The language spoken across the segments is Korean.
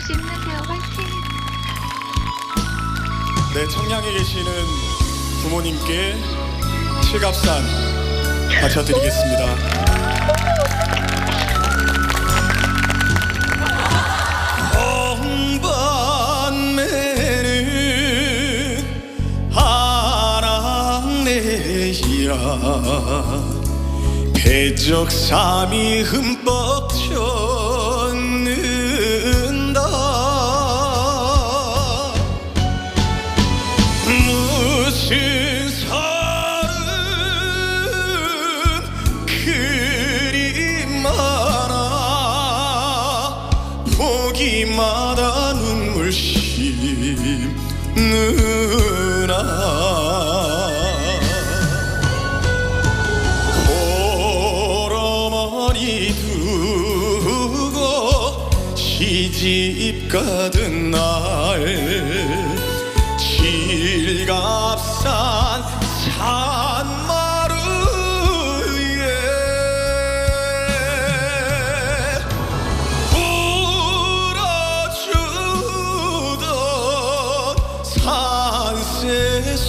씨 힘내세요. 화이팅. 네, 청량에 계시는 부모님께 칠갑산 바쳐드리겠습니다. 배적삼이 흠뻑 젖 보기마다 눈물 씹느라 홀어머니 두고 시집 가던 날 질갑산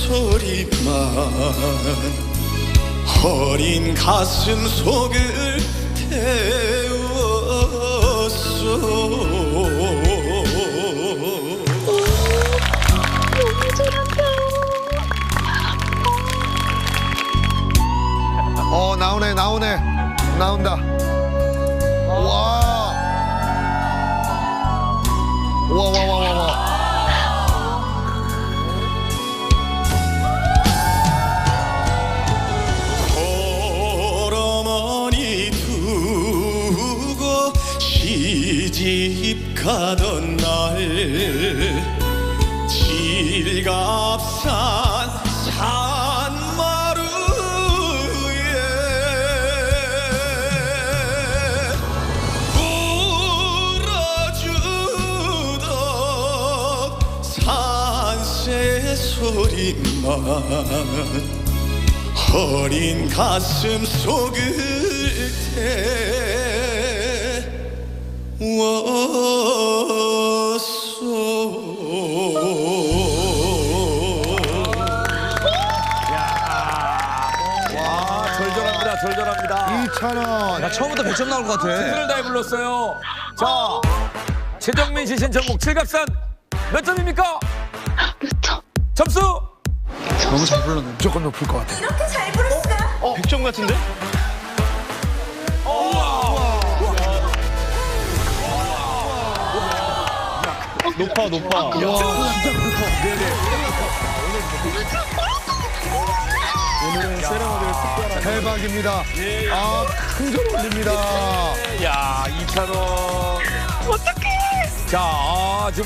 소리만 어린 가슴 속을 태웠어 너무 잘한다. 어 나오네 나오네. 나온다. 와 와. 와 와 와 와 가던 날 질갑산 산마루에 불어주던 산새 소리만 어린 가슴 속을 와 절절합니다 절절합니다 2,000원 나 처음부터 100점 나올 것 같아. 최선을 다해 불렀어요 자 최정민 씨 신청곡 칠갑산 몇 점입니까? 몇 점? 점수 너무 잘 불렀네. 무조건 높을 것 같아 100점 같은데? 높아 높아. 대박입니다. 아큰점 올립니다. 야 2,000원. 어떡해. 자 아, 지금